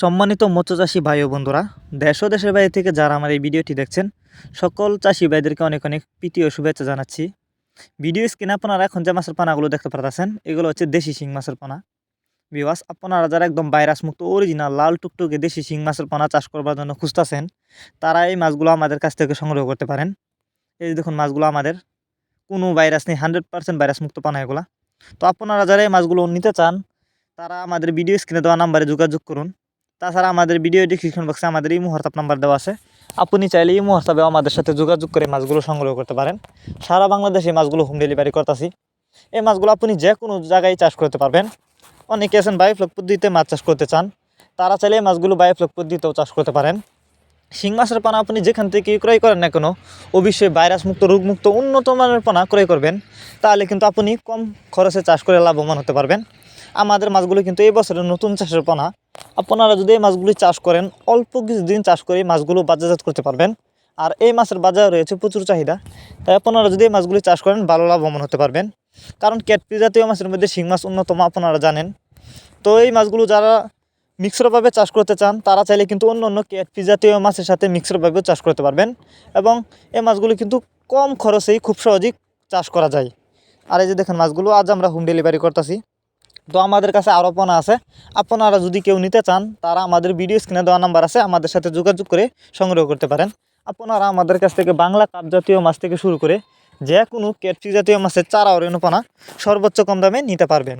সম্মানিত মৎস্যচাষী ভাই ও বন্ধুরা, দেশ ও দেশের বাইরে থেকে যারা আমার এই ভিডিওটি দেখছেন, সকল চাষি ভাইদেরকে অনেক অনেক প্রীতি ও শুভেচ্ছা জানাচ্ছি। ভিডিও স্ক্রিনে আপনারা এখন যে মাছের পানাগুলো দেখতে পারতেছেন, এগুলো হচ্ছে দেশি শিং মাছের পানা। বিবাস আপনারা যারা একদম ভাইরাস মুক্ত অরিজিনাল লাল টুকটুকে দেশি শিং মাছের পানা চাষ করবার জন্য খুঁজতেছেন, তারা এই মাছগুলো আমাদের কাছ থেকে সংগ্রহ করতে পারেন। এই দেখুন মাছগুলো আমাদের, কোনো ভাইরাস নেই হান্ড্রেড পার্সেন্ট ভাইরাস মুক্ত পানা এগুলা। তো আপনারা যারা এই মাছগুলো নিতে চান, তারা আমাদের ভিডিও স্ক্রিনে দেওয়া নাম্বারে যোগাযোগ করুন। তাছাড়া আমাদের ভিডিও ডিসক্রিপশন বক্সে আমাদের এই হোয়াটসঅ্যাপ নাম্বার দেওয়া আছে। আপনি চাইলে এই হোয়াটসঅ্যাপে আমাদের সাথে যোগাযোগ করে মাছগুলো সংগ্রহ করতে পারেন। সারা বাংলাদেশে মাছগুলো হোম ডেলিভারি করতেছি। এই মাছগুলো আপনি যে কোনো জায়গায় চাষ করতে পারবেন। অনেকে আছেন বায়োফ্লক পদ্ধতিতে মাছ চাষ করতে চান। তারা চাইলে মাছগুলো বায়োফ্লক পদ্ধতিতেও চাষ করতে পারেন। শিং মাছের পানা আপনি যেখান থেকে ক্রয় করেন না কেন, অবশ্যই ভাইরাস মুক্ত রোগমুক্ত উন্নত মানের পানা ক্রয় করবেন। তাহলে কিন্তু আপনি কম খরচে চাষ করে লাভবান হতে পারবেন। আমাদের মাছগুলো কিন্তু এই বছরের নতুন চাষের পানা। আপনারা যদি এই মাছগুলি চাষ করেন, অল্প কিছুদিন চাষ করে মাছগুলো বাজারজাত করতে পারবেন। আর এই মাছের বাজার রয়েছে প্রচুর চাহিদা, তাই আপনারা যদি এই মাছগুলি চাষ করেন, ভালো লাভবান হতে পারবেন। কারণ ক্যাটপি জাতীয় মাছের মধ্যে শিং মাছ অন্যতম, আপনারা জানেন। তো এই মাছগুলো যারা মিক্সরভাবে চাষ করতে চান, তারা চাইলে কিন্তু অন্য অন্য ক্যাটপি জাতীয় মাছের সাথে মিক্সরভাবেও চাষ করতে পারবেন এবং এই মাছগুলো কিন্তু কম খরচেই খুব সহজেই চাষ করা যায়। আর এই যে দেখেন মাছগুলো, আজ আমরা হোম ডেলিভারি করতেছি। তো আমাদের কাছে আরও পোনা আছে। আপনারা যদি কেউ নিতে চান, তারা আমাদের ভিডিও স্ক্রিনে দেওয়া নাম্বার আছে, আমাদের সাথে যোগাযোগ করে সংগ্রহ করতে পারেন। আপনারা আমাদের কাছ থেকে বাংলা কাপ জাতীয় মাছ থেকে শুরু করে যে কোনো ক্যাটফি জাতীয় মাছের চারা অরণ্যপনা সর্বোচ্চ কম দামে নিতে পারবেন।